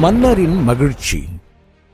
மன்னரின் மகிழ்ச்சி.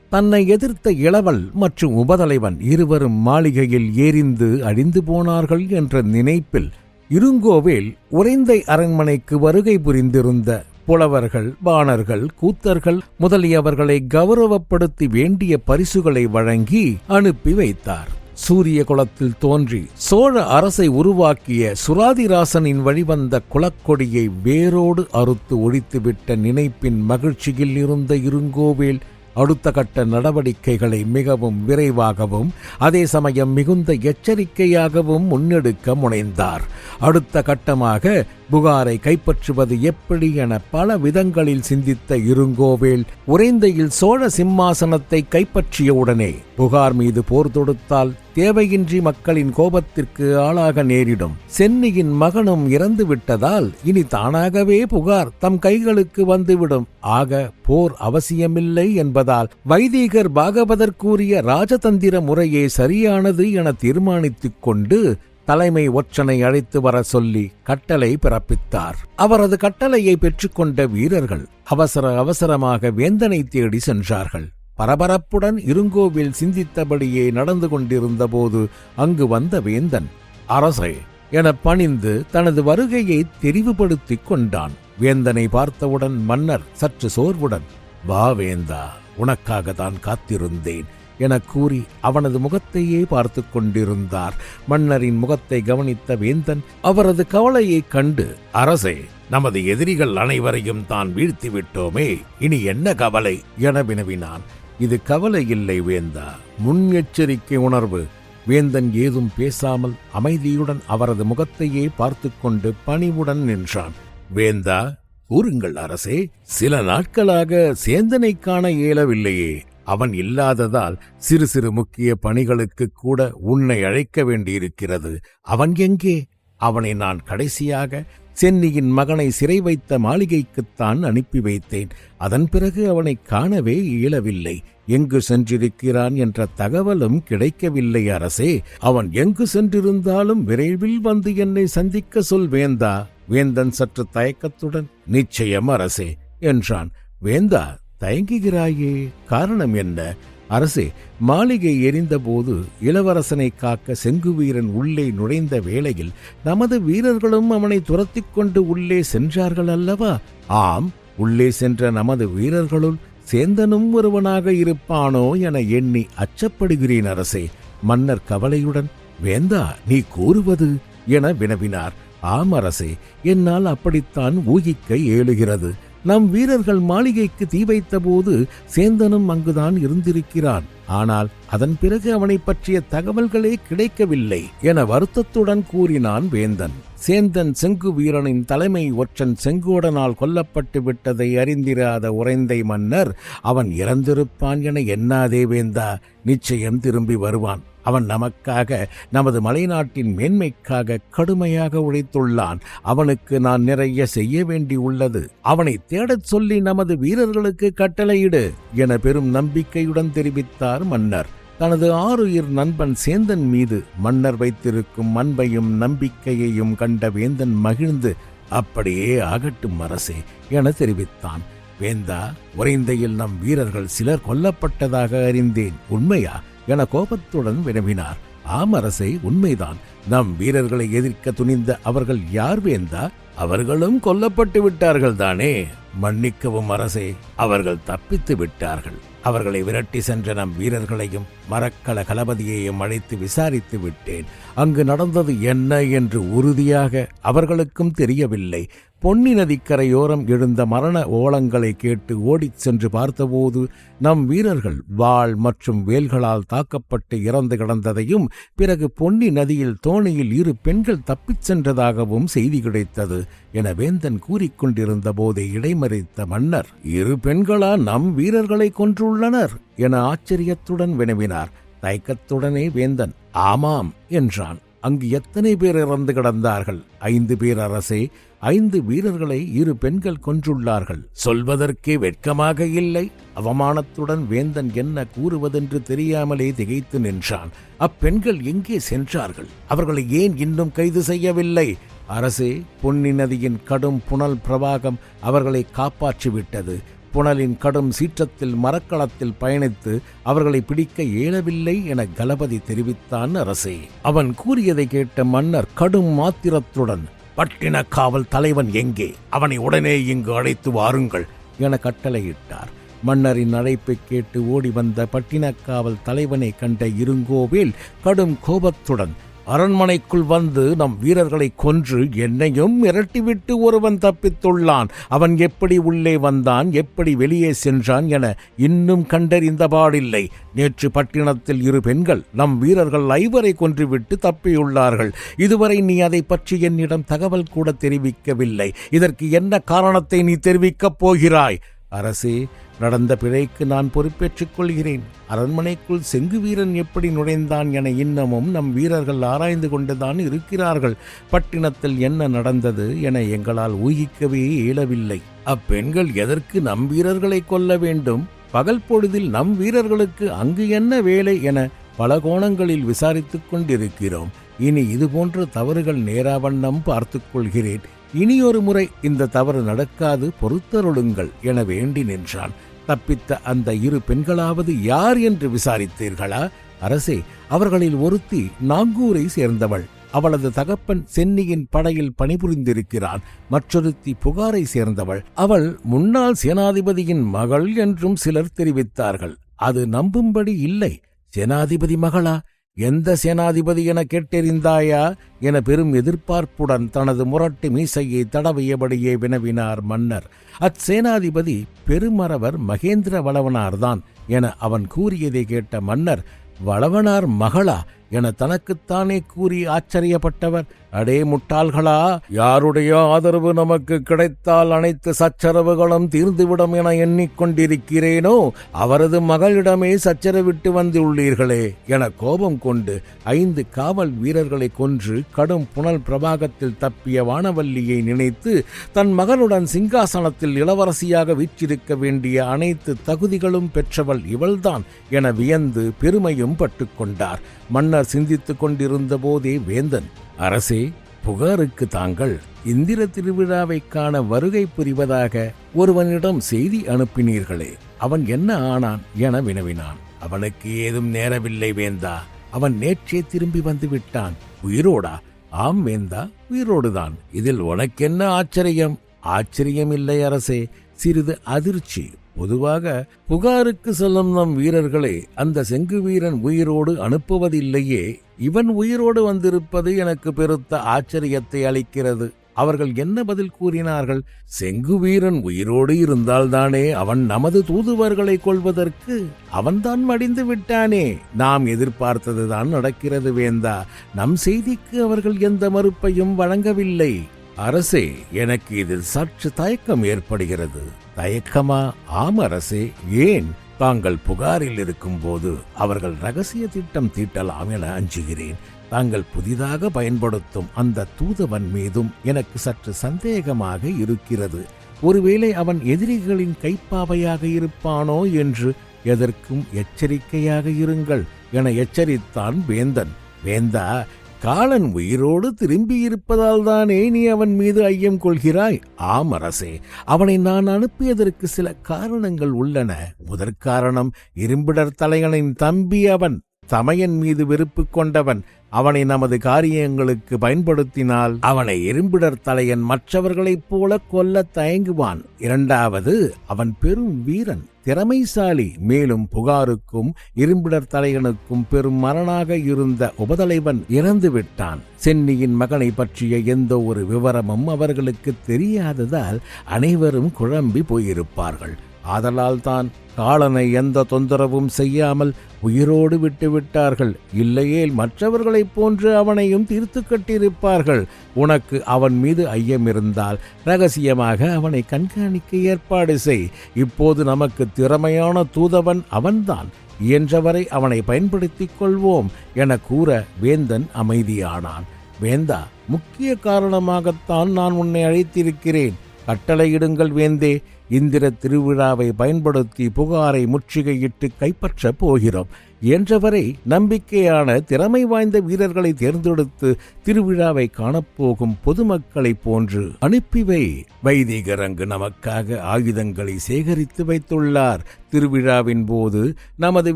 தன்னை எதிர்த்த இளவல் மற்றும் உபதலைவன் இருவரும் மாளிகையில் எரிந்து அழிந்து போனார்கள் என்ற நினைப்பில் இருங்கோவேல் உறைந்தை அரண்மனைக்கு வருகை புரிந்திருந்த புலவர்கள் பாணர்கள் கூத்தர்கள் முதலியவர்களை கௌரவப்படுத்தி வேண்டிய பரிசுகளை வழங்கி அனுப்பி வைத்தார். சூரிய குலத்தில் தோன்றி சோழ அரசை உருவாக்கிய சுராதிராசனின் வழிவந்த குலக்கொடியை வேரோடு அறுத்து ஒழித்துவிட்ட நினைப்பின் மகிழ்ச்சியில் இருந்த இருங்கோவேல் அடுத்த கட்ட நடவடிக்கைகளை மிகவும் விரைவாகவும் அதே சமயம் மிகுந்த எச்சரிக்கையாகவும் முன்னெடுக்க முனைந்தார். அடுத்த கட்டமாக புகாரை கைப்பற்றுவது எப்படி என பல விதங்களில் சிந்தித்த இருங்கோவேல் உறைந்தையில் சோழ சிம்மாசனத்தை கைப்பற்றியவுடனே புகார் மீது போர் தொடுத்தால் தேவையின்றி மக்களின் கோபத்திற்கு ஆளாக நேரிடும். சென்னியின் மகனும் இறந்து விட்டதால் இனி தானாகவே புகார் தம் கைகளுக்கு வந்துவிடும். ஆக போர் அவசியமில்லை என்பதால் வைதீகர் பாகவதர் கூறிய ராஜதந்திர முறையே சரியானது என தீர்மானித்துக் கொண்டு தலைமை ஒற்றனை அழைத்து வர சொல்லி கட்டளை பிறப்பித்தார். அவரது கட்டளையை பெற்றுக்கொண்ட வீரர்கள் அவசர அவசரமாக வேந்தனை தேடி சென்றார்கள். பரபரப்புடன் இருங்கோவில் சிந்தித்தபடியே நடந்து கொண்டிருந்தபோது அங்கு வந்த வேந்தன் அரசே என பணிந்து தனது வருகையை தெரிவுபடுத்திக் கொண்டான். வேந்தனை பார்த்தவுடன் மன்னர் சற்று சோர்வுடன் வா வேந்தா உனக்காக தான் காத்திருந்தேன் என கூறி அவனது முகத்தையே பார்த்து கொண்டிருந்தார். மன்னரின் முகத்தை கவனித்த வேந்தன் அவரது கவலையைக் கண்டு அரசே நமது எதிரிகள் அனைவரையும் தான் வீழ்த்திவிட்டோமே இனி என்ன கவலை? என வினவினான். இது கவலை இல்லை வேந்தா. முன்னெச்சரிக்கை உணர்வு. வேந்தன் ஏதும் பேசாமல் அமைதியுடன் அவரது முகத்தையே பார்த்து கொண்டு பணிவுடன் நின்றான். வேந்தா கூறுங்கள் அரசே சில நாட்களாக சேந்தனை காண இயலவில்லையே. அவன் இல்லாததால் சிறு சிறு முக்கிய பணிகளுக்கு கூட உன்னை அழைக்க வேண்டியிருக்கிறது. அவன் எங்கே? அவனை நான் கடைசியாக சென்னியின் மகனை சிறை வைத்த மாளிகைக்குத்தான் அனுப்பி வைத்தேன். அதன் பிறகு அவனை காணவே இயலவில்லை. எங்கு சென்றிருக்கிறான் என்ற தகவலும் கிடைக்கவில்லை அரசே. அவன் எங்கு சென்றிருந்தாலும் விரைவில் வந்து என்னை சந்திக்க சொல் வேந்தா. வேந்தன் சற்று தயக்கத்துடன் நிச்சயம் அரசே என்றான். வேந்தா தயங்குகிறாயே காரணம் என்ன? அரசே மாளிகை எரிந்தபோது இளவரசனை காக்க செங்குவீரன் உள்ளே நுழைந்த வேளையில் நமது வீரர்களும் அவனை துரத்திக் கொண்டு உள்ளே சென்றார்கள் அல்லவா? ஆம் உள்ளே சென்ற நமது வீரர்களுள் சேந்தனும் ஒருவனாக இருப்பானோ என எண்ணி அச்சப்படுகிறேன் அரசே. மன்னர் கவலையுடன் வேந்தா நீ கூறுவது? என வினவினார். ஆம் அரசே என்னால் அப்படித்தான் ஊகிக்க இயலுகிறது. நம் வீரர்கள் மாளிகைக்கு தீ வைத்தபோது சேந்தனும் அங்குதான் இருந்திருக்கிறான். ஆனால் அதன் பிறகு அவனை பற்றிய தகவல்களே கிடைக்கவில்லை என வருத்தத்துடன் கூறினான் வேந்தன். சேந்தன் செங்கு வீரனின் தலைமை ஒற்றன் செங்கோடனால் கொல்லப்பட்டு விட்டதை அறிந்திராத உறைந்தை மன்னர் அவன் இறந்திருப்பான் என எண்ணாதே வேந்தா நிச்சயம் திரும்பி வருவான். அவன் நமக்காக நமது மலைநாட்டின் மேன்மைக்காக கடுமையாக உழைத்துள்ளான். அவனுக்கு நான் நிறைய செய்ய வேண்டியுள்ளது அவனை தேடச் சொல்லி நமது வீரர்களுக்கு கட்டளையிடு என பெரும் நம்பிக்கையுடன் தெரிவித்தார் மன்னர். தனது ஆறுயிர் நண்பன் சேந்தன் மீது மன்னர் வைத்திருக்கும் அன்பையும் நம்பிக்கையையும் கண்ட வேந்தன் மகிழ்ந்து அப்படியே ஆகட்டும் அரசே என தெரிவித்தான். வேந்தா உறைந்தையில் நம் வீரர்கள் சிலர் கொல்லப்பட்டதாக அறிந்தேன். உண்மையா? என கோபத்துடன் வினவினார். ஆம் அரசே உண்மைதான். நம் வீரர்களை எதிர்க்க துணிந்த அவர்கள் யார் வேந்தா அவர்களும் கொல்லப்பட்டு விட்டார்கள் தானே. மன்னிக்கவும் அரசே அவர்கள் தப்பித்து விட்டார்கள். அவர்களை விரட்டி சென்ற நம் வீரர்களையும் மரக்கல கலபதியையும் அழைத்து விசாரித்து விட்டேன். அங்கு நடந்தது என்ன என்று உறுதியாக அவர்களுக்கும் தெரியவில்லை. பொன்னி நதிக்கரையோரம் எழுந்த மரண ஓலங்களை கேட்டு ஓடிச் சென்று பார்த்தபோது நம் வீரர்கள் வாள் மற்றும் வேல்களால் தாக்கப்பட்டு இறந்து கிடந்ததையும் பிறகு பொன்னி நதியில் தோணியில் இரு பெண்கள் தப்பிச் சென்றதாகவும் செய்தி கிடைத்தது என வேந்தன் கூறிக்கொண்டிருந்த போதே இடைமறித்த மன்னர் இரு பெண்களா நம் வீரர்களை கொன்றுள்ளனர் என ஆச்சரியத்துடன் வினவினார். தயக்கத்துடனே வேந்தன் ஆமாம் என்றான். அங்கு எத்தனை பேர் இறந்து கிடந்தார்கள்? ஐந்து பேர் அரசே ஐந்து வீரர்களை இரு பெண்கள் கொன்றுள்ளார்கள். சொல்வதற்கே வெட்கமாக இல்லை. அவமானத்துடன் வேந்தன் என்ன கூறுவதென்று தெரியாமலே திகைத்து நின்றான். அப்பெண்கள் எங்கே சென்றார்கள்? அவர்களை ஏன் இன்னும் கைது செய்யவில்லை? அரசே பொன்னி நதியின் கடும் புனல் பிரவாகம் அவர்களை காப்பாற்றிவிட்டது. புனலின் கடும் சீற்றத்தில் மரக்களத்தில் பயணித்து அவர்களை பிடிக்க இயலவில்லை என கலபதி தெரிவித்தான் அரசே. அவன் கூறியதை கேட்ட மன்னர் கடும் மாத்திரத்துடன் பட்டின காவல் தலைவன் எங்கே? அவனை உடனே இங்கு அழைத்து வாருங்கள் என கட்டளையிட்டார். மன்னரின் அழைப்பைக் கேட்டு ஓடி வந்த பட்டினக்காவல் தலைவனை கண்ட இருங்கோவேல் கடும் கோபத்துடன் அரண்மனைக்குள் வந்து நம் வீரர்களை கொன்று என்னையும் மிரட்டிவிட்டு ஒருவன் தப்பித்துள்ளான். அவன் எப்படி உள்ளே வந்தான் எப்படி வெளியே சென்றான் என இன்னும் கண்டறிந்த பாடில்லை. நேற்று பட்டினத்தில் இரு பெண்கள் நம் வீரர்கள் ஐவரை கொன்றுவிட்டு தப்பியுள்ளார்கள். இதுவரை நீ அதை பற்றி என்னிடம் தகவல் கூட தெரிவிக்கவில்லை. இதற்கு என்ன காரணத்தை நீ தெரிவிக்கப் போகிறாய்? அரசே நடந்த பிழைக்கு நான் பொறுப்பேற்றுக் கொள்கிறேன். அரண்மனைக்குள் செங்கு வீரன் எப்படி நுழைந்தான் என இன்னமும் நம் வீரர்கள் ஆராய்ந்து கொண்டுதான் இருக்கிறார்கள். பட்டினத்தில் என்ன நடந்தது என எங்களால் ஊகிக்கவே இயலவில்லை. அப்பெண்கள் எதற்கு நம் வீரர்களை கொல்ல வேண்டும்? பகல் பொழுதில் நம் வீரர்களுக்கு அங்கு என்ன வேலை என பல கோணங்களில் விசாரித்துக் கொண்டிருக்கிறோம். இனி இதுபோன்ற தவறுகள் நேராவண்ணம் பார்த்துக் கொள்கிறேன். இனியொரு முறை இந்த தவறு நடக்காது பொறுத்தருளுங்கள் என வேண்டி நின்றான். தப்பித்த அந்த இரு பெண்களாவது யார் என்று விசாரித்தீர்களா? அரசே அவர்களில் ஒருத்தி நாங்கூரை சேர்ந்தவள். அவளது தகப்பன் சென்னியின் படையில் பணிபுரிந்திருக்கிறான். மற்றொருத்தி புகாரை சேர்ந்தவள். அவள் முன்னாள் சேனாதிபதியின் மகள் என்றும் சிலர் தெரிவித்தார்கள். அது நம்பும்படி இல்லை. சேனாதிபதி மகளா? எந்த சேனாதிபதி என கேட்டெறிந்தாயா? என பெரும் எதிர்பார்ப்புடன் தனது முரட்டு மீசையை தடவியபடியே வினவினார் மன்னர். அச்சேனாதிபதி பெருமரவர் மகேந்திர வளவனார்தான் என அவன் கூறியதை கேட்ட மன்னர் வளவனார் மகளா என தனக்குத்தானே கூறி ஆச்சரியப்பட்டவர். அடே முட்டாள்களா யாருடைய ஆதரவு நமக்கு கிடைத்தால் அனைத்து சச்சரவுகளும் தீர்ந்துவிடும் என எண்ணிக்கொண்டிருக்கிறேனோ அவரது மகளிடமே சச்சரவிட்டு வந்துள்ளீர்களே என கோபம் கொண்டு ஐந்து காவல் வீரர்களை கொன்று கடும் புனல் பிரபாகத்தில் தப்பிய வானவல்லியை நினைத்து தன் மகனுடன் சிங்காசனத்தில் இளவரசியாக வீற்றிருக்க வேண்டிய அனைத்து தகுதிகளும் பெற்றவள் இவள்தான் என வியந்து பெருமையும் பட்டுக்கொண்டார். மன்னர் சிந்தித்துக் கொண்டிருந்த போதே வேந்தன் அரசே புகாருக்கு தாங்கள் இந்திர திருவிழாவை காண வருகை புரிவதாக ஒருவனிடம் செய்தி அனுப்பினீர்களே அவன் என்ன ஆனான் என வினவினான். அவனுக்கு ஏதும் நேரவில்லை வேந்தா அவன் நேற்றே திரும்பி வந்து விட்டான். உயிரோடா? ஆம் வேந்தா உயிரோடுதான். இதில் உனக்கென்ன ஆச்சரியம்? ஆச்சரியம் இல்லை அரசே சிறிது அதிர்ச்சி. பொதுவாக புகாருக்கு செல்லும் நம் வீரர்களை அந்த செங்கு வீரன் உயிரோடு அனுப்புவதில்லையே இவன் உயிரோடு வந்திருப்பது எனக்கு பெருத்த ஆச்சரியத்தை அளிக்கிறது. அவர்கள் என்ன பதில் கூறினார்கள்? செங்கு வீரன் உயிரோடு இருந்தால்தானே அவன் நமது தூதுவர்களை கொள்வதற்கு அவன்தான் மடிந்து விட்டானே. நாம் எதிர்பார்த்ததுதான் நடக்கிறது வேந்தா. நம் செய்திக்கு அவர்கள் எந்த மறுப்பையும் வழங்கவில்லை. அரசே எனக்கு இதில் சற்று தயக்கம் ஏற்படுகிறது. தயக்கமா? ஆம் அரசே. ஏன்? தாங்கள் புகாரில் இருக்கும்போது அவர்கள் ரகசிய திட்டம் தீட்டலாம் என அஞ்சுகிறேன். தாங்கள் புதிதாக பயன்படுத்தும் அந்த தூதவன் மீதும் எனக்கு சற்று சந்தேகமாக இருக்கிறது. ஒருவேளை அவன் எதிரிகளின் கைப்பாவையாக இருப்பானோ என்று எதற்கும் எச்சரிக்கையாக இருங்கள் என எச்சரித்தான் வேந்தன். வேந்தா காலன் உயிரோடு திரும்பியிருப்பதால் தானே நீ அவன் மீது ஐயம் கொள்கிறாய்? ஆம் அரசே அவனை நான் அனுப்பியதற்கு சில காரணங்கள் உள்ளன. முதற்காரணம் இரும்பிடர் தலையனின் தம்பி அவன். தமையன் மீது வெறுப்பு கொண்டவன் அவனை நமது காரியங்களுக்கு பயன்படுத்தினால் அவனை இரும்பிடர் தலையன் மற்றவர்களைப் போல கொல்ல தயங்குவான். இரண்டாவது அவன் பெரும் வீரன் திறமைசாலி மேலும் புகாருக்கும் இரும்பிடர் தலையனுக்கும் பெரும் மரணாக இருந்த உபதலைவன் இறந்து விட்டான். சென்னியின் மகனை பற்றிய எந்த ஒரு விவரமும் அவர்களுக்கு தெரியாததால் அனைவரும் குழம்பி போயிருப்பார்கள். ஆதலால் தான் காலனை எந்த தொந்தரவும் செய்யாமல் உயிரோடு விட்டு விட்டார்கள். இல்லையேல் மற்றவர்களைப் போன்று அவனையும் தீர்த்து கட்டியிருப்பார்கள். உனக்கு அவன் மீது ஐயமிருந்தால் ரகசியமாக அவனை கண்காணிக்க ஏற்பாடு செய். இப்போது நமக்கு திறமையான தூதவன் அவன்தான். இயன்றவரை அவனை பயன்படுத்திக் கொள்வோம் என கூற வேந்தன் அமைதியானான். வேந்தா முக்கிய காரணமாகத்தான் நான் உன்னை அழைத்திருக்கிறேன். கட்டளையிடுங்கள் வேந்தே இந்திர திருவிழாவை பயன்படுத்தி புகாரை முற்றுகையிட்டு கைப்பற்றப் போகிறோம். என்றவரை நம்பிக்கையான திறமை வாய்ந்த வீரர்களை தேர்ந்தெடுத்து திருவிழாவை காணப்போகும் பொதுமக்களைப் போன்று அனுப்பிவை. வைதிகரங்கு நமக்காக ஆயுதங்களை சேகரித்து வைத்துள்ளார். திருவிழாவின் போது நமது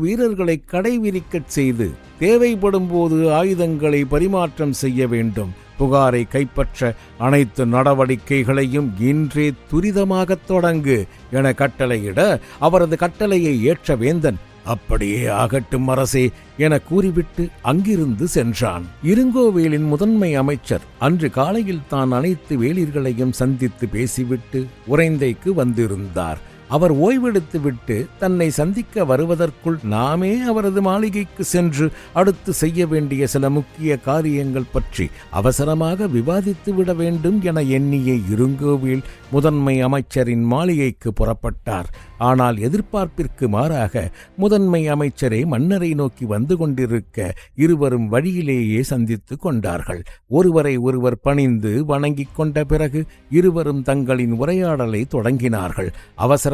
வீரர்களை கடைவிரிக்கச் செய்து தேவைப்படும் போது ஆயுதங்களை பரிமாற்றம் செய்ய வேண்டும். புகாரை கைப்பற்ற அனைத்து நடவடிக்கைகளையும் இன்றே துரிதமாக தொடங்கு என கட்டளையிட அவரது கட்டளையை ஏற்ற வேந்தன் அப்படியே ஆகட்டும் அரசே என கூறிவிட்டு அங்கிருந்து சென்றான். இருங்கோவேலின் முதன்மை அமைச்சர் அன்று காலையில் தான் அனைத்து வேளிர்களையும் சந்தித்து பேசிவிட்டு உறைந்தைக்கு வந்திருந்தார். அவர் ஓய்வெடுத்து விட்டு தன்னை சந்திக்க வருவதற்குள் நாமே அவரது மாளிகைக்கு சென்று அடுத்து செய்ய வேண்டிய சில முக்கிய காரியங்கள் பற்றி அவசரமாக விவாதித்து விட வேண்டும் என எண்ணிய இருங்கோவில் முதன்மை அமைச்சரின் மாளிகைக்கு புறப்பட்டார். ஆனால் எதிர்பார்ப்பிற்கு மாறாக முதன்மை அமைச்சரே மன்னரை நோக்கி வந்து கொண்டிருக்க இருவரும் வழியிலேயே சந்தித்து கொண்டார்கள். ஒருவரை ஒருவர் பணிந்து வணங்கிக் கொண்ட பிறகு இருவரும் தங்களின் உரையாடலை தொடங்கினார்கள்.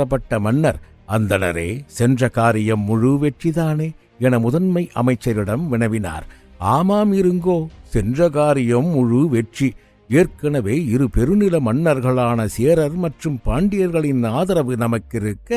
அவசரப்பட்ட மன்னர் அந்தணரே சென்ற காரியம் முழு வெற்றிதானே என முதன்மை அமைச்சரிடம் வினவினார். ஆமாம் இருங்கோ சென்ற காரியம் முழு வெற்றி. ஏற்கனவே இரு பெருநில மன்னர்களான சேரர் மற்றும் பாண்டியர்களின் ஆதரவு நமக்கிருக்க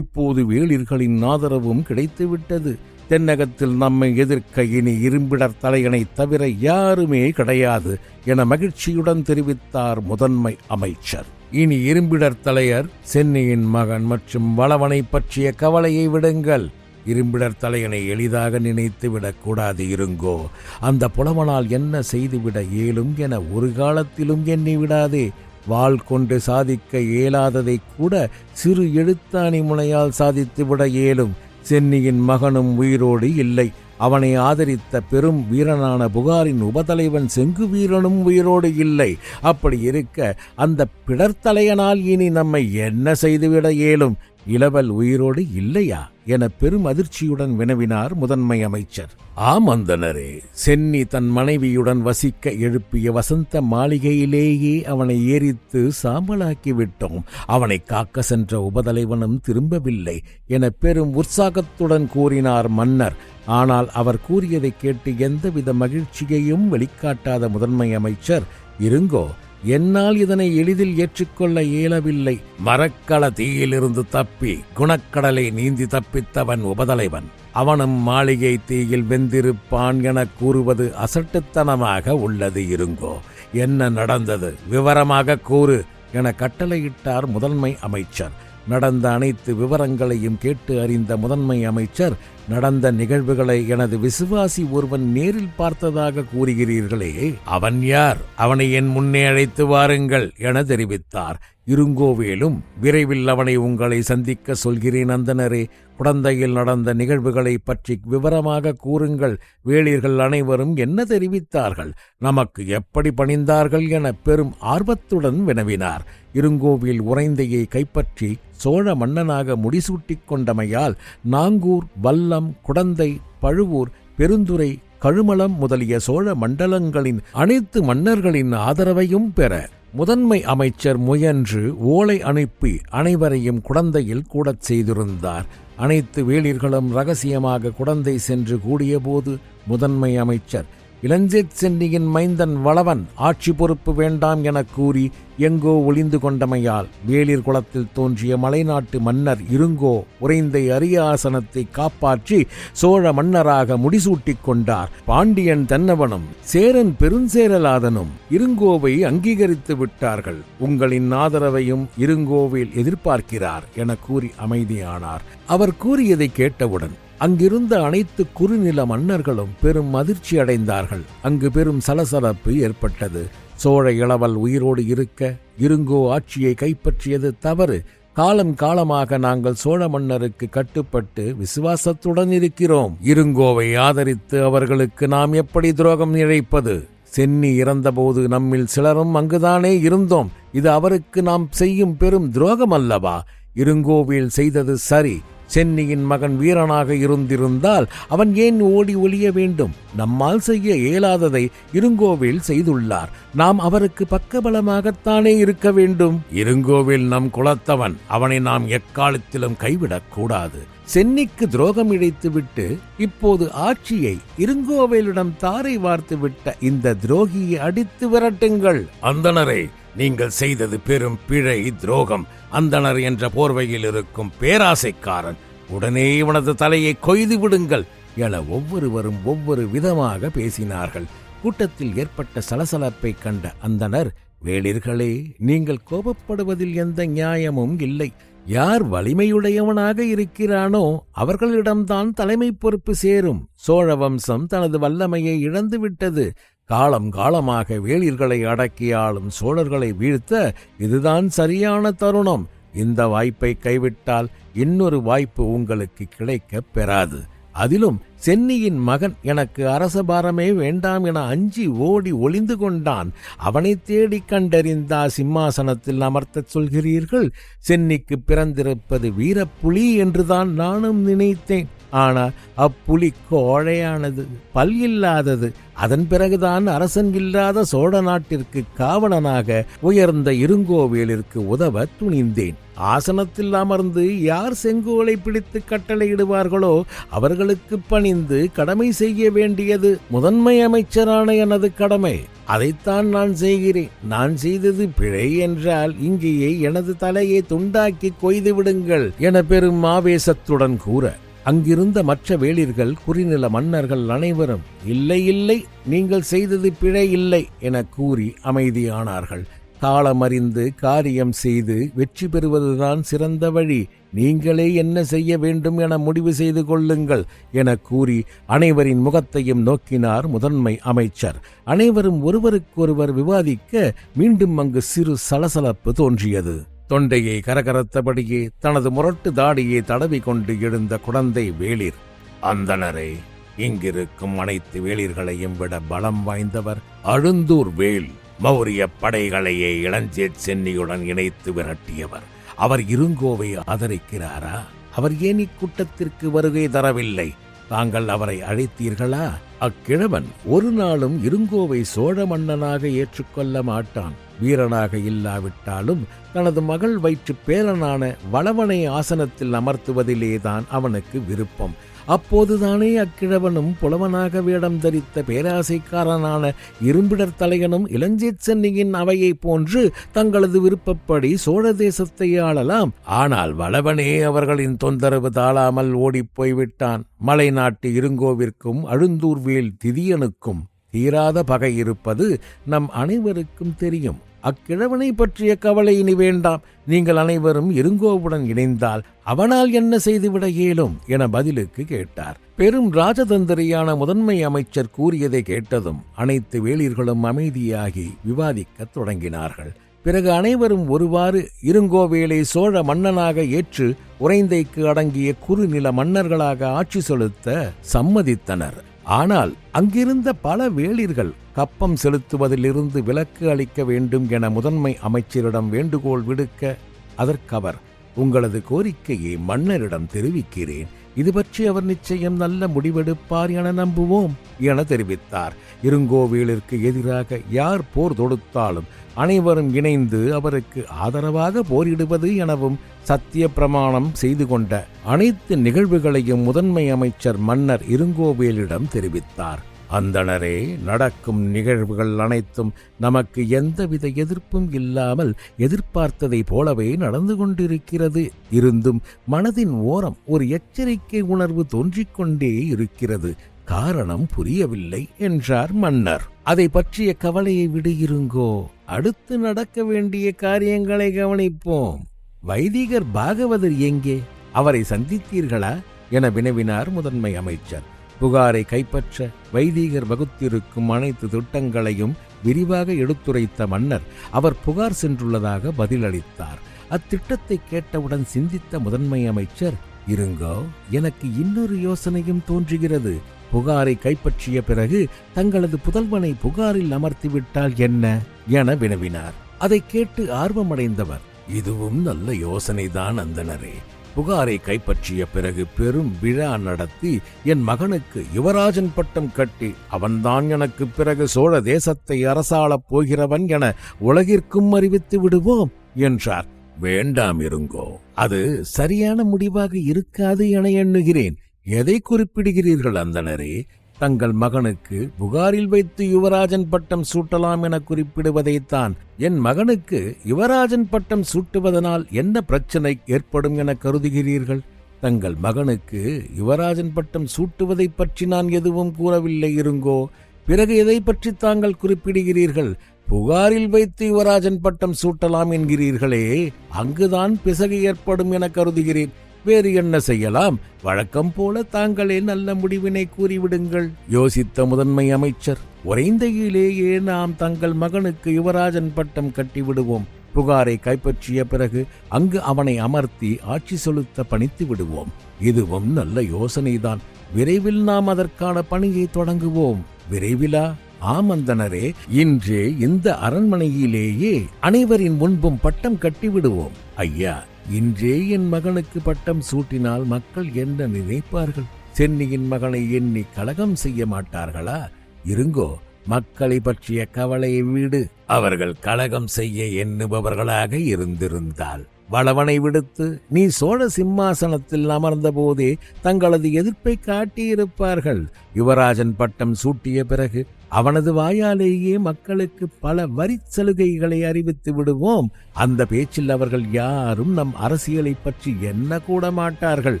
இப்போது வேளிர்களின் ஆதரவும் கிடைத்துவிட்டது. தென்னகத்தில் நம்மை எதிர்க்க இனி இரும்பிடர் தலையனை தவிர யாருமே கிடையாது என மகிழ்ச்சியுடன் தெரிவித்தார் முதன்மை அமைச்சர். இனி இரும்பிடர் தலையர் சென்னியின் மகன் மற்றும் வளவனை பற்றிய கவலையை விடுங்கள். இரும்பிடர் தலையனை எளிதாக நினைத்து விடக்கூடாது இருங்கோ. அந்த புலவனால் என்ன செய்துவிட இயலும் என ஒரு காலத்திலும் எண்ணி விடாதே. வாள் கொண்டு சாதிக்க இயலாததை கூட சிறு எழுத்தாணி முனையால் சாதித்துவிட இயலும். சென்னியின் மகனும் உயிரோடு இல்லை. அவனை ஆதரித்த பெரும் வீரனான புகாரின் உபதலைவன் செங்கு வீரனும் உயிரோடு இல்லை. அப்படி இருக்க அந்த பிடர்த்தலையனால் இனி நம்மை என்ன செய்துவிட இயலும்? இளவல் உயிரோடு இல்லையா? என பெரும் அதிர்ச்சியுடன் வினவினார் முதன்மை அமைச்சர். ஆமந்தனரே சென்னி தன் மனைவியுடன் வசிக்க எழுப்பிய வசந்த மாளிகையிலேயே அவனை ஏறித்து சாம்பலாக்கி விட்டோம் அவனை காக்க சென்ற உபதலைவனும் திரும்பவில்லை என பெரும் உற்சாகத்துடன் கூறினார் மன்னர். ஆனால் அவர் கூறியதை கேட்டு எந்தவித மகிழ்ச்சியையும் வெளிக்காட்டாத முதன்மை அமைச்சர் இருங்கோ என்னால் இதனை எளிதில் ஏற்றுக்கொள்ள இயலவில்லை. மரக்கள தீயிலிருந்து தப்பி குணக்கடலை நீந்தி தப்பித்தவன் உபதலைவன். அவனும் மாளிகை தீயில் வெந்திருப்பான் என கூறுவது அசட்டுத்தனமாக உள்ளது இருங்கோ. என்ன நடந்தது? விவரமாக கூறு என கட்டளையிட்டார் முதன்மை அமைச்சர். நடந்த அனைத்து விவரங்களையும் கேட்டு அறிந்த முதன்மை அமைச்சர் நடந்த நிகழ்வுகளை எனது விசுவாசி ஒருவன் நேரில் பார்த்ததாக கூறுகிறீர்களே அவன் யார்? அவனை என் முன்னே அழைத்து வாருங்கள் என தெரிவித்தார். இருங்கோவேலும் விரைவில் அவனை உங்களை சந்திக்க சொல்கிறேன் அந்தனரே. குடந்தையில் நடந்த நிகழ்வுகளை பற்றி விவரமாக கூறுங்கள். வேளிர்கள் அனைவரும் என்ன தெரிவித்தார்கள்? நமக்கு எப்படி பணிந்தார்கள் என பெரும் ஆர்வத்துடன் வினவினார். இருங்கோவில் உறைந்தையை கைப்பற்றி சோழ மன்னனாக முடிசூட்டிக் கொண்டமையால் நாங்கூர் வல்லம் குடந்தை பழுவூர் பெருந்துறை கழுமலம் முதலிய சோழ மண்டலங்களின் அனைத்து மன்னர்களின் ஆதரவையும் பெற முதன்மை அமைச்சர் முயன்று ஓலை அனுப்பி அனைவரையும் குடந்தையில் கூடச் செய்திருந்தார். அனைத்து வேளிர்களும் ரகசியமாக குடந்தை சென்று கூடியபோது முதன்மை அமைச்சர் இளஞ்சேத் சென்னியின் மைந்தன் வளவன் ஆட்சி பொறுப்பு வேண்டாம் என கூறி எங்கோ ஒளிந்து கொண்டமையால் வேளிர் குளத்தில் தோன்றிய மலைநாட்டு மன்னர் இருங்கோ உறைந்தை அரிய ஆசனத்தை காப்பாற்றி சோழ மன்னராக முடிசூட்டிக் கொண்டார். பாண்டியன் தன்னவனும் சேரன் பெருஞ்சேரலாதனும் இருங்கோவை அங்கீகரித்து விட்டார்கள். உங்களின் ஆதரவையும் இருங்கோவில் எதிர்பார்க்கிறார் என கூறி அமைதியானார். அவர் கூறியதை கேட்டவுடன் அங்கிருந்த அனைத்து குறுநில மன்னர்களும் பெரும் அதிர்ச்சி அடைந்தார்கள். அங்கு பெரும் சலசலப்பு ஏற்பட்டது. சோழ இளவல் உயிரோடு இருக்க இருங்கோ ஆட்சியை கைப்பற்றியது தவறு. காலம் காலமாக நாங்கள் சோழ மன்னருக்கு கட்டுப்பட்டு விசுவாசத்துடன் இருக்கிறோம். இருங்கோவை ஆதரித்து அவர்களுக்கு நாம் எப்படி துரோகம் இழைப்பது? சென்னி இறந்தபோது நம்மில் சிலரும் அங்குதானே இருந்தோம். இது அவருக்கு நாம் செய்யும் பெரும் துரோகம் அல்லவா இருங்கோவில் செய்தது சரி. சென்னியின் மகன் வீரனாக இருந்திருந்தால் அவன் ஏன் ஓடி ஒளிய வேண்டும்? நம்மால் செய்ய இயலாததை இருங்கோவில் செய்துள்ளார். நாம் அவருக்கு பக்கபலமாகத்தானே இருக்க வேண்டும்? இருங்கோவில் நம் குலத்தவன். அவனை நாம் எக்காலத்திலும் கைவிடக் கூடாது சென்னிக்கு துரோகம் இழைத்துவிட்டு இப்போது ஆட்சியை இருங்கோவேலிடம் தாரை வார்த்துவிட்ட இந்த துரோகியை அடித்து விரட்டுங்கள். அந்தணரை நீங்கள் செய்தது பெரும் பிழை துரோகம். அந்தணர் என்ற போர்வையில் இருக்கும் பேராசைக்காரன் உடனே இவனது தலையை கொய்து விடுங்கள் என ஒவ்வொருவரும் ஒவ்வொரு விதமாக பேசினார்கள். கூட்டத்தில் ஏற்பட்ட சலசலப்பை கண்ட அந்தணர் வேளிர்களே நீங்கள் கோபப்படுவதில் எந்த நியாயமும் இல்லை. யார் வலிமையுடையவனாக இருக்கிறானோ அவர்களிடம்தான் தலைமை பொறுப்பு சேரும். சோழ வம்சம் தனது வல்லமையை இழந்துவிட்டது காலம் காலமாக வேளிர்களை அடக்கி ஆளும் சோழர்களை வீழ்த்த இதுதான் சரியான தருணம். இந்த வாய்ப்பை கைவிட்டால் இன்னொரு வாய்ப்பு உங்களுக்கு கிடைக்கப் பெறாது. அதிலும் சென்னியின் மகன் எனக்கு அரசபாரமே வேண்டாம் என அஞ்சி ஓடி ஒளிந்து கொண்டான். அவனை தேடி கண்டறிந்தா சிம்மாசனத்தில் அமர்த்தச் சொல்கிறீர்கள். சென்னிக்கு பிறந்திருப்பது வீரப்புலி என்றுதான் நானும் நினைத்தேன். ஆனால் அப்புலி கோழையானது பல் இல்லாதது. அதன் பிறகுதான் அரசன் இல்லாத சோழ நாட்டிற்கு காவலனாக உயர்ந்த இருங்கோவேலிற்கு உதவ துணிந்தேன். ஆசனத்தில் அமர்ந்து யார் செங்கோலை பிடித்து கட்டளையிடுவார்களோ அவர்களுக்கு பணி இணைந்து கடமை செய்ய வேண்டியது முதன்மை அமைச்சரான எனது கடமை. அதைத்தான் நான் செய்கிறேன். நான் செய்தது பிழை என்றால் இங்கேயே எனது தலையை துண்டாக்கி கொய்து விடுங்கள் என பெரும் ஆவேசத்துடன் கூற. அங்கிருந்த மற்ற வேளிர்கள் குறிநில மன்னர்கள் அனைவரும் இல்லை இல்லை நீங்கள் செய்தது பிழை இல்லை என கூறி அமைதியானார்கள். காலமறிந்து காரியம் செய்து வெற்றி பெறுவதுதான் சிறந்த வழி. நீங்களே என்ன செய்ய வேண்டும் என முடிவு செய்து கொள்ளுங்கள் என கூறி அனைவரின் முகத்தையும் நோக்கினார் முதன்மை அமைச்சர். அனைவரும் ஒருவருக்கொருவர் விவாதிக்க மீண்டும் அங்கு சிறு சலசலப்பு தோன்றியது. தொண்டையை கரகரத்தபடியே தனது முரட்டு தாடியை தடவி கொண்டு எழுந்த குழந்தை வேளிர். அந்தணரே இங்கிருக்கும் அனைத்து வேளிர்களையும் விட பலம் வாய்ந்தவர் அழுந்தூர் வேல். மௌரிய படைகளையே இளஞ்சே சென்னியுடன் இணைத்து விரட்டியவர். அவர் இருங்கோவை ஆதரிக்கிறாரா? அவர் ஏன் இக்கூட்டத்திற்கு வருகை தரவில்லை? தாங்கள் அவரை அழைத்தீர்களா? அக்கிழவன் ஒரு நாளும் இருங்கோவை சோழ மன்னனாக ஏற்றுக்கொள்ள மாட்டான். வீரனாக இல்லாவிட்டாலும் தனது மகள் வயிற்று பேரனான வளவனை ஆசனத்தில் அமர்த்துவதிலேதான் அவனுக்கு விருப்பம். அப்போதுதானே அக்கிழவனும் புலவனாக வேடம் தரித்த பேராசைக்காரனான இரும்பிடர் தலையனும் இளஞ்சேத் சென்னியின் அவையைப் போன்று தங்களது விருப்பப்படி சோழ தேசத்தை ஆளலாம். ஆனால் வளவனே அவர்களின் தொந்தரவு தாழாமல் ஓடிப்போய் விட்டான் மலை நாட்டு இருங்கோவிற்கும் அழுந்தூர்வேல் திதியனுக்கும் தீராத பகை இருப்பது நம் அனைவருக்கும் தெரியும். அக்கிழவனை பற்றிய கவலை இனி வேண்டாம். நீங்கள் அனைவரும் இருங்கோவுடன் இணைந்தால் அவனால் என்ன செய்துவிட இயலும்? என பதிலுக்கு கேட்டார். பெரும் ராஜதந்திரியான முதன்மை அமைச்சர் கூறியதை கேட்டதும் அனைத்து வேளிர்களும் அமைதியாகி விவாதிக்கத் தொடங்கினார்கள். பிறகு அனைவரும் ஒருவாறு இருங்கோவேலை சோழ மன்னனாக ஏற்று உறைந்தைக்கு அடங்கிய குறுநில மன்னர்களாக ஆட்சி செலுத்த சம்மதித்தனர். ஆனால் அங்கிருந்த பல வேளிர்கள் கப்பம் செலுத்துவதிலிருந்து விலக்கு அளிக்க வேண்டும் என முதன்மை அமைச்சரிடம் வேண்டுகோள் விடுக்க அதற்கவர் உங்களது கோரிக்கையை மன்னரிடம் தெரிவிக்கிறேன். இது பற்றி அவர் நிச்சயம் நல்ல முடிவெடுப்பார் என நம்புவோம் என தெரிவித்தார். இருங்கோவிலிற்கு எதிராக யார் போர் தொடுத்தாலும் அனைவரும் இணைந்து அவருக்கு ஆதரவாக போரிடுவது எனவும் சத்திய பிரமாணம் செய்து கொண்ட அனைத்து நிகழ்வுகளையும் முதன்மை அமைச்சர் மன்னர் இருங்கோவேலிடம் தெரிவித்தார். அந்தணரே நடக்கும் நிகழ்வுகள் அனைத்தும் நமக்கு எந்தவித எதிர்ப்பும் இல்லாமல் எதிர்பார்த்ததை போலவே நடந்து கொண்டிருக்கிறது. இருந்தும் மனதின் ஓரம் ஒரு எச்சரிக்கை உணர்வு தோன்றிக் கொண்டே இருக்கிறது. காரணம் புரியவில்லை என்றார் மன்னர். அதை பற்றிய கவலையை விடுகிறங்கோ அடுத்து நடக்க வேண்டிய காரியங்களை கவனிப்போம். வைதிகர் பாகவதர் எங்கே? அவரை சந்தித்தீர்களா? என வினவினார் முதன்மை அமைச்சர். புகாரை கைப்பற்ற வைதீகர் வகுத்திருக்கும் அனைத்து திட்டங்களையும் விரிவாக எடுத்துரைத்த மன்னர் அவர் புகார் சென்றுள்ளதாக பதிலளித்தார். அத்திட்டத்தை கேட்டவுடன் சிந்தித்த முதன்மை அமைச்சர் இருங்கோ எனக்கு இன்னொரு யோசனையும் தோன்றுகிறது. புகாரை கைப்பற்றிய பிறகு தங்களது புதல்வனை புகாரில் அமர்த்திவிட்டால் என்ன? என வினவினார். அதை கேட்டு ஆர்வமடைந்தவர் இதுவும் நல்ல யோசனைதான் அந்தனரே புகாரை கைப்பற்றிய பிறகு பெரும் விழா நடத்தி என் மகனுக்கு யுவராஜன் பட்டம் கட்டி அவன்தான் எனக்கு பிறகு சோழ தேசத்தை அரசாளப் போகிறவன் என உலகிற்கும் அறிவித்து விடுவோம் என்றார். வேண்டாம் இருங்கோ அது சரியான முடிவாக இருக்காது என எண்ணுகிறேன். எதை குறிப்பிடுகிறீர்கள் அந்தனரே தங்கள் மகனுக்கு புகாரில் வைத்து யுவராஜன் பட்டம் சூட்டலாம் என குறிப்பிடுவதைத்தான். என் மகனுக்கு யுவராஜன் பட்டம் சூட்டுவதனால் என்ன பிரச்சனை ஏற்படும் என கருதுகிறீர்கள்? தங்கள் மகனுக்கு யுவராஜன் பட்டம் சூட்டுவதைப் பற்றி நான் எதுவும் கூறவில்லை இருங்கோ. பிறகு எதை பற்றி தாங்கள் குறிப்பிடுகிறீர்கள்? புகாரில் வைத்து யுவராஜன் பட்டம் சூட்டலாம் என்கிறீர்களே. அங்குதான் பிசகு ஏற்படும் என கருதுகிறேன். வேறு என்ன செய்யலாம்? வழக்கம் போல தாங்களே நல்ல முடிவினை கூறிவிடுங்கள். யோசித்த முதன்மை அமைச்சர் உறைந்தையிலேயே நாம் தங்கள் மகனுக்கு யுவராஜன் பட்டம் கட்டிவிடுவோம். புகாரை கைப்பற்றிய பிறகு அங்கு அவனை அமர்த்தி ஆட்சி செலுத்த பணித்து விடுவோம். இதுவும் நல்ல யோசனைதான். விரைவில் நாம் அதற்கான பணியை தொடங்குவோம். விரைவிலா? ஆமந்தனரே இன்றே இந்த அரண்மனையிலேயே அனைவரின் முன்பும் பட்டம் கட்டிவிடுவோம். ஐயா இன்றே என் மகனுக்கு பட்டம் சூட்டினால் மக்கள் என்ன நினைப்பார்கள்? சென்னியின் மகனை எண்ணி கலகம் செய்ய மாட்டார்களா? இருங்கோ மக்களை பற்றிய கவலையை வீடு. அவர்கள் கலகம் செய்ய எண்ணுபவர்களாக இருந்திருந்தால் வளவனை விடுத்து நீ சோழ சிம்மாசனத்தில் அமர்ந்தபோதே தங்களது எதிர்ப்பை காட்டியிருப்பார்கள். யுவராஜன் பட்டம் சூட்டிய பிறகு அவனது வாயாலேயே மக்களுக்கு பல வரிச் சலுகைகளை அறிவித்து விடுவோம். அந்த பேச்சில் அவர்கள் யாரும் நம் அரசியலை பற்றி என்ன கூட மாட்டார்கள்.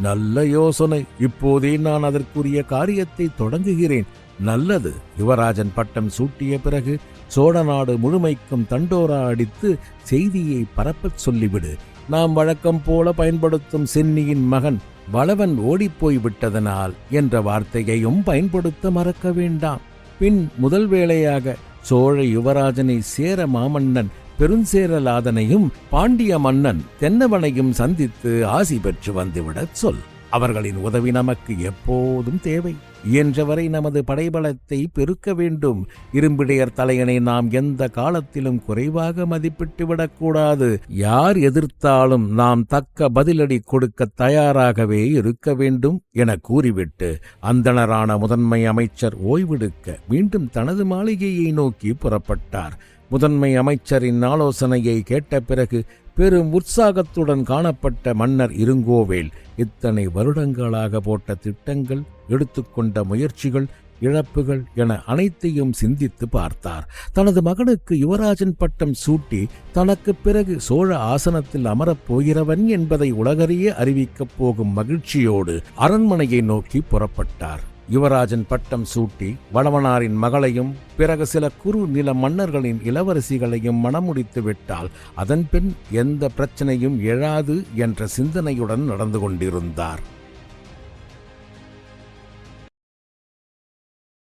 நல்ல யோசனை. இப்போதே நான் அதற்குரிய காரியத்தை தொடங்குகிறேன். நல்லது. யுவராஜன் பட்டம் சூட்டிய பிறகு சோழ நாடு முழுமைக்கும் தண்டோரா அடித்து செய்தியை பரப்பச் சொல்லிவிடு. நாம் வழக்கம் போல பயன்படுத்தும் சென்னியின் மகன் வளவன் ஓடிப்போய் விட்டதனால் என்ற வார்த்தையையும் பயன்படுத்த மறக்க வேண்டாம். பின் முதல் வேளையாக சோழ யுவராஜனை சேர மாமன்னன் பெருஞ்சேரலாதனையும் பாண்டிய மன்னன் தென்னவனையும் சந்தித்து ஆசி பெற்று வந்துவிடச் சொல். அவர்களின் உதவி நமக்கு எப்போதும் தேவை. இயன்றவரை நமது படைபலத்தை பெருக்க வேண்டும். இரும்பிடையர் தலையனை நாம் எந்த காலத்திலும் குறைவாக மதிப்பிட்டு விடக்கூடாது. யார் எதிர்த்தாலும் நாம் தக்க பதிலடி கொடுக்க தயாராகவே இருக்க வேண்டும் என கூறிவிட்டு அந்தணரான முதன்மை அமைச்சர் ஓய்வெடுக்க மீண்டும் தனது மாளிகையை நோக்கி புறப்பட்டார். முதன்மை அமைச்சரின் ஆலோசனையை கேட்ட பிறகு பெரும் உற்சாகத்துடன் காணப்பட்ட மன்னர் இருங்கோவேல் இத்தனை வருடங்களாக போட்ட திட்டங்கள் எடுத்துக்கொண்ட முயற்சிகள் இழப்புகள் என அனைத்தையும் சிந்தித்து பார்த்தார். தனது மகனுக்கு யுவராஜன் பட்டம் சூட்டி தனக்கு பிறகு சோழ ஆசனத்தில் அமரப் போகிறவன் என்பதை உலகறிய அறிவிக்கப் போகும் மகிழ்ச்சியோடு அரண்மனையை நோக்கி புறப்பட்டார். யுவராஜன் பட்டம் சூட்டி வளவனாரின் மகளையும் பிறகு சில குறு நில மன்னர்களின் இளவரசிகளையும் மணமுடித்து விட்டால் அதன் பின் எந்த பிரச்சனையும் எழாது என்ற சிந்தனையுடன் நடந்து கொண்டிருந்தார்.